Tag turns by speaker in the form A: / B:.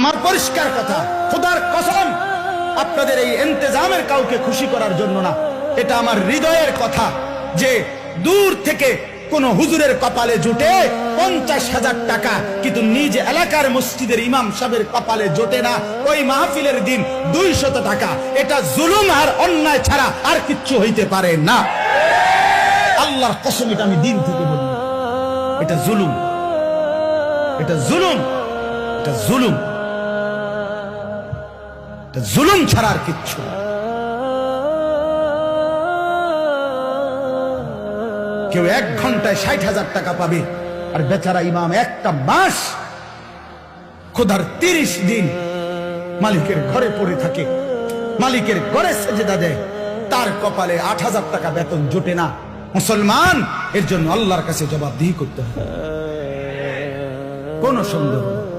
A: আমার পরিষ্কার কথা, খোদার কসম, আপনাদের এই এন্তেজামের কাউকে খুশি করার জন্য না। এটা আমার হৃদয়ের কথা যে দূর থেকে কোন হুজুরের কপালে জুটে পঞ্চাশ হাজার টাকা, কিন্তু নিজ এলাকার মসজিদের ইমাম সাহেবের কপালে জোটে না। ওই মাহফিলের দিন দুইশত টাকা। এটা জুলুম আর অন্যায় ছাড়া আর কিচ্ছু হইতে পারে না। আল্লাহর কসম এটা আমি দিন থেকে বলি। এটা জুলুম। এটা জুলুম। এটা জুলুম। জুলুম ছাড়া আর কিচ্ছু কেউ এক ঘন্টায় ষাট হাজার টাকা পাবে, আর বেচারা ইমাম একটা মাস খোদার তিরিশ দিন মালিকের ঘরে পড়ে থাকে, মালিকের ঘরে সেজেদা দেয়, তার কপালে আট হাজার টাকা বেতন জোটে না। মুসলমান, এর জন্য আল্লাহর কাছে জবাবদিহি করতে হবে। কোন সন্দেহ।